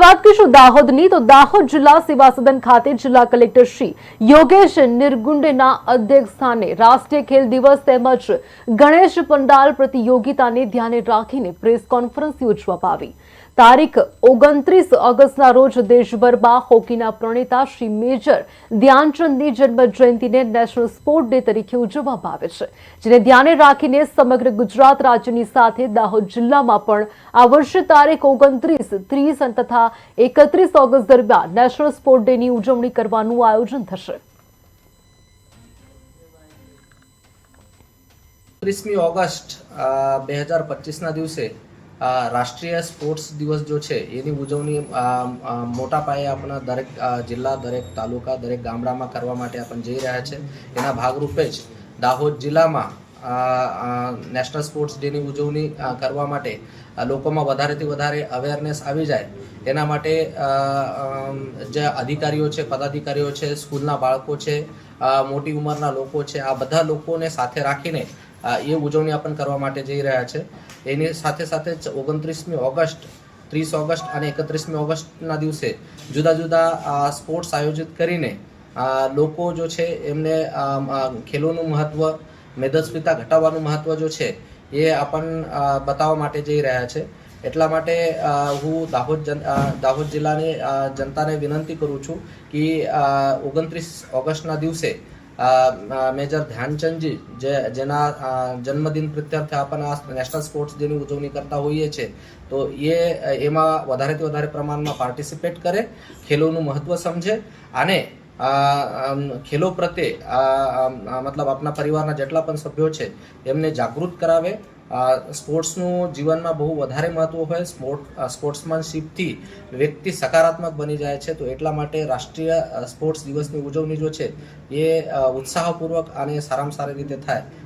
વાત કરીશું દાહોદની, તો દાહોદ જિલ્લા સેવા સદન ખાતે જિલ્લા કલેક્ટર શ્રી યોગેશ નિર્ગુંડેના અધ્યક્ષ સ્થાને રાષ્ટ્રીય ખેલ દિવસ તેમજ ગણેશ પંડાલ પ્રતિયોગિતાને ધ્યાને રાખીને પ્રેસ કોન્ફરન્સ યોજવામાં આવી. તારીખ ઓગણત્રીસ ઓગસ્ટના રોજ દેશભરમાં હોકીના પ્રણેતા શ્રી મેજર ધ્યાનચંદની જન્મ જયંતિને નેશનલ સ્પોર્ટ ડે તરીકે ઉજવવામાં આવે છે, જેને ધ્યાને રાખીને સમગ્ર ગુજરાત રાજ્યની સાથે દાહોદ જિલ્લામાં પણ આ વર્ષે તારીખ ઓગણત્રીસ, ત્રીસ તથા એકત્રીસ ઓગસ્ટ દરમિયાન નેશનલ સ્પોર્ટ ડેની ઉજવણી કરવાનું આયોજન થશે. ઓગસ્ટ બે હજાર પચીસના દિવસે રાષ્ટ્રીય સ્પોર્ટ્સ દિવસ જો છે, એની ઉજવણી મોટા પાયે આપણા દરેક જિલ્લા, દરેક તાલુકા, દરેક ગામડામાં કરવા માટે આપણે જઈ રહ્યા છે. એના ભાગરૂપે જ દાહોદ જિલ્લામાં નેશનલ સ્પોર્ટ્સ ડેની ઉજવણી કરવા માટે લોકોમાં વધારેથી વધારે અવેરનેસ આવી જાય. એના માટે જે અધિકારીઓ છે, પદાધિકારીઓ છે, સ્કૂલના બાળકો છે મોટી ઉંમરના લોકો છે, આ બધા લોકોને સાથે રાખીને એ ઉજવણી આપણે કરવા માટે જઈ રહ્યા છે. એની સાથે સાથે ઓગણત્રીસમી ઓગસ્ટ, ત્રીસ ઓગસ્ટ અને એકત્રીસમી ઓગસ્ટના દિવસે જુદા જુદા સ્પોર્ટ્સ આયોજિત કરીને લોકો જો છે, એમને ખેલોનું મહત્ત્વ મેદસ્વીતા ઘટાડવાનું મહત્ત્વ જો છે, એ આપણ બતાવવા માટે જઈ રહ્યા છે. એટલા માટે હું દાહોદ જન દાહોદ જિલ્લાની જનતાને વિનંતી કરું છું કે ઓગણત્રીસ ઓગસ્ટના દિવસે મેજર ધ્યાનચંદજી, જે, જેના જન્મદિન પ્રત્યર્થે આપણને નેશનલ સ્પોર્ટ્સ ડેની ઉજવણી કરતા હોઈએ છીએ તો એ, એમાં વધારેથી વધારે પ્રમાણમાં પાર્ટિસિપેટ કરે, ખેલોનું મહત્ત્વ સમજે, અને ખેલો પ્રત્યે મતલબ આપના પરિવારના જેટલા પણ સભ્યો છે એમને જાગૃત કરાવે. સ્પોર્ટ્સનું જીવનમાં બહુ વધારે મહત્ત્વ હોય. સ્પોર્ટ સ્પોર્ટ્સમેનશીપથી વ્યક્તિ સકારાત્મક બની જાય છે. તો એટલા માટે રાષ્ટ્રીય સ્પોર્ટ્સ દિવસની ઉજવણી જો છે, એ ઉત્સાહપૂર્વક અને સારામાં સારી રીતે થાય.